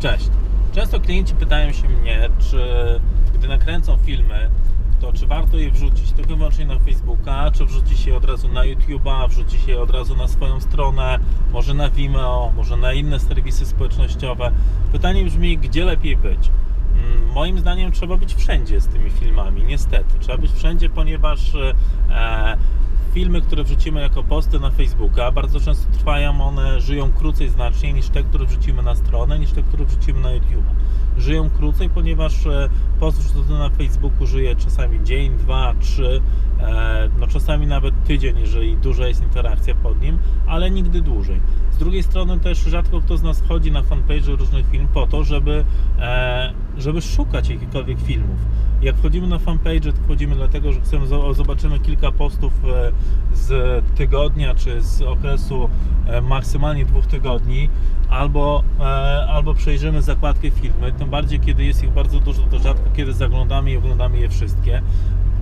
Cześć. Często klienci pytają się mnie, czy gdy nakręcą filmy, to czy warto je wrzucić tylko wyłącznie na Facebooka, czy wrzucić je od razu na YouTube'a, wrzucić je od razu na swoją stronę, może na Vimeo, może na inne serwisy społecznościowe. Pytanie brzmi, gdzie lepiej być? Mm, Moim zdaniem trzeba być wszędzie z tymi filmami, niestety. Trzeba być wszędzie, ponieważ e, filmy, które wrzucimy jako posty na Facebooka, bardzo często trwają one, żyją krócej znacznie niż te, które wrzucimy na stronę, niż te, które wrzucimy na YouTube. Żyją krócej, ponieważ e, post wrzucony na Facebooku żyje czasami dzień, dwa, trzy, no czasami nawet tydzień, jeżeli duża jest interakcja pod nim, ale nigdy dłużej. Z drugiej strony też rzadko kto z nas wchodzi na fanpage różnych film po to, żeby, e, żeby szukać jakichkolwiek filmów. Jak wchodzimy na fanpage, to wchodzimy dlatego, że chcemy zo- zobaczymy kilka postów e, z tygodnia czy z okresu e, maksymalnie dwóch tygodni, albo, e, albo przejrzymy zakładkę filmy. Tym bardziej, kiedy jest ich bardzo dużo, to rzadko kiedy zaglądamy i oglądamy je wszystkie.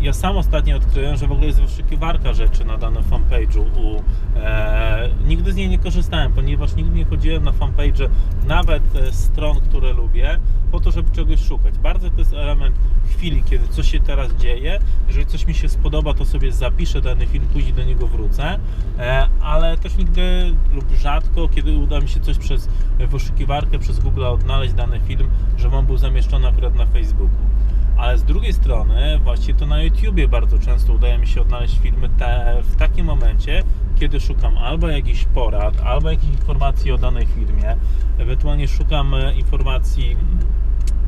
Ja sam ostatnio odkryłem, że w ogóle jest wyszukiwarka rzeczy na danym fanpage'u. U, e, nigdy z niej nie korzystałem, ponieważ nigdy nie chodziłem na fanpage nawet e, stron, które lubię, po to, żeby czegoś szukać. Bardzo to jest element chwili, kiedy coś się teraz dzieje. Jeżeli coś mi się spodoba, to sobie zapiszę dany film, później do niego wrócę, e, ale też nigdy lub rzadko, kiedy uda mi się coś przez wyszukiwarkę, przez Google odnaleźć dany film, że on był zamieszczony akurat na Facebooku. Ale z drugiej strony, właśnie to na YouTubie bardzo często udaje mi się odnaleźć filmy te, w takim momencie, kiedy szukam albo jakichś porad, albo jakichś informacji o danej firmie, ewentualnie szukam e, informacji,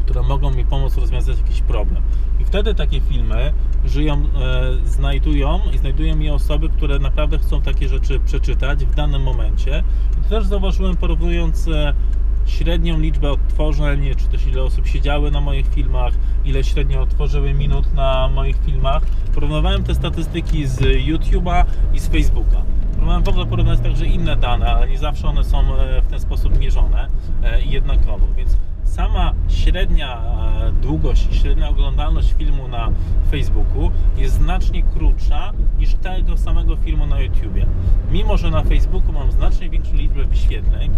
które mogą mi pomóc rozwiązać jakiś problem. I wtedy takie filmy żyją, e, znajdują i znajdują je osoby, które naprawdę chcą takie rzeczy przeczytać w danym momencie. I to też zauważyłem porównując e, średnią liczbę odtworzeń, czy też ile osób siedziały na moich filmach, ile średnio otworzyły minut na moich filmach. Porównywałem te statystyki z YouTube'a i z Facebooka. Próbowałem w ogóle porównać także inne dane, ale nie zawsze one są e, w ten sposób mierzone e, i jednakowo. Więc sama średnia e, długość, średnia oglądalność filmu na Facebooku jest znacznie krótsza niż tego samego filmu na YouTubie. Mimo, że na Facebooku mam znacznie większą liczbę wyświetleń,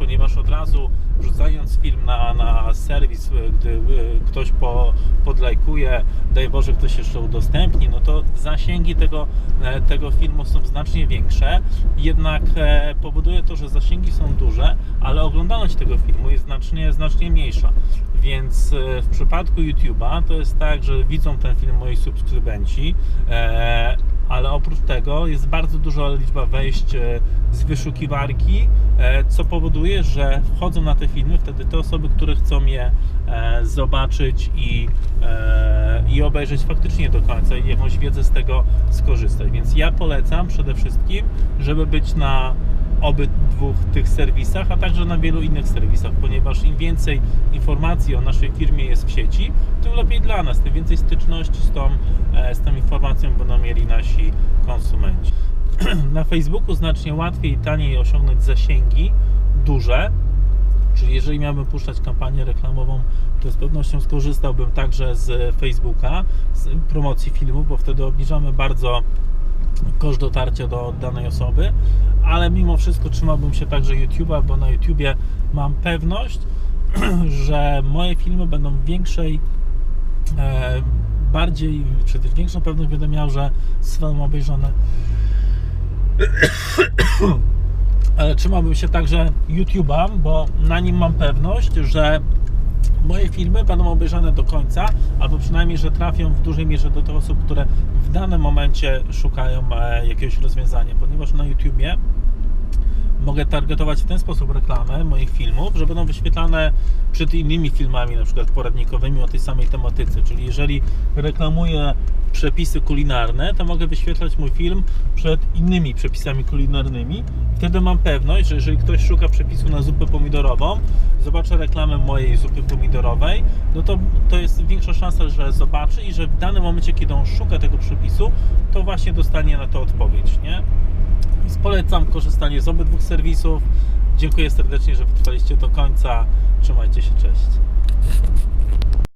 razu wrzucając film na, na serwis, e, gdy e, ktoś po, podlajkuje, daj Boże ktoś jeszcze udostępni, no to zasięgi tego, e, tego filmu są znacznie większe. Jednak e, powoduje to, że zasięgi są duże, ale oglądalność tego filmu jest znacznie, znacznie mniejsza. Więc e, w przypadku YouTube'a to jest tak, że widzą ten film moi subskrybenci, ale oprócz tego jest bardzo duża liczba wejść e, z wyszukiwarki, e, co powoduje, że wchodzą na te filmy wtedy te osoby, które chcą je e, zobaczyć i, i obejrzeć faktycznie do końca i jakąś wiedzę z tego skorzystać. Więc ja polecam przede wszystkim, żeby być na obydwu tych serwisach, a także na wielu innych serwisach, ponieważ im więcej informacji o naszej firmie jest w sieci, tym lepiej dla nas, tym więcej styczności z tą, e, z tą informacją będą mieli nasi konsumenci. Na Facebooku znacznie łatwiej i taniej osiągnąć zasięgi duże, Czyli jeżeli miałbym puszczać kampanię reklamową, to z pewnością skorzystałbym także z Facebooka, z promocji filmów, bo wtedy obniżamy bardzo koszt dotarcia do danej osoby, ale mimo wszystko trzymałbym się także YouTube'a, bo na YouTubie mam pewność, że moje filmy będą w większej, e, bardziej, czy też większą pewność będę miał, że zostaną obejrzane ale trzymałbym się także YouTube'a, bo na nim mam pewność, że moje filmy będą obejrzane do końca, albo przynajmniej, że trafią w dużej mierze do tych osób, które w danym momencie szukają e, jakiegoś rozwiązania, ponieważ na YouTubie mogę targetować w ten sposób reklamę moich filmów, że będą wyświetlane przed innymi filmami, na przykład poradnikowymi o tej samej tematyce. Czyli jeżeli reklamuję przepisy kulinarne, to mogę wyświetlać mój film przed innymi przepisami kulinarnymi. Wtedy mam pewność, że jeżeli ktoś szuka przepisu na zupę pomidorową, zobaczy reklamę mojej zupy pomidorowej, no to, to jest większa szansa, że zobaczy i że w danym momencie, kiedy on szuka tego przepisu, to właśnie dostanie na to odpowiedź, nie? Więc polecam korzystanie z obydwu serwisów. Dziękuję serdecznie, że wytrwaliście do końca. Trzymajcie się, cześć.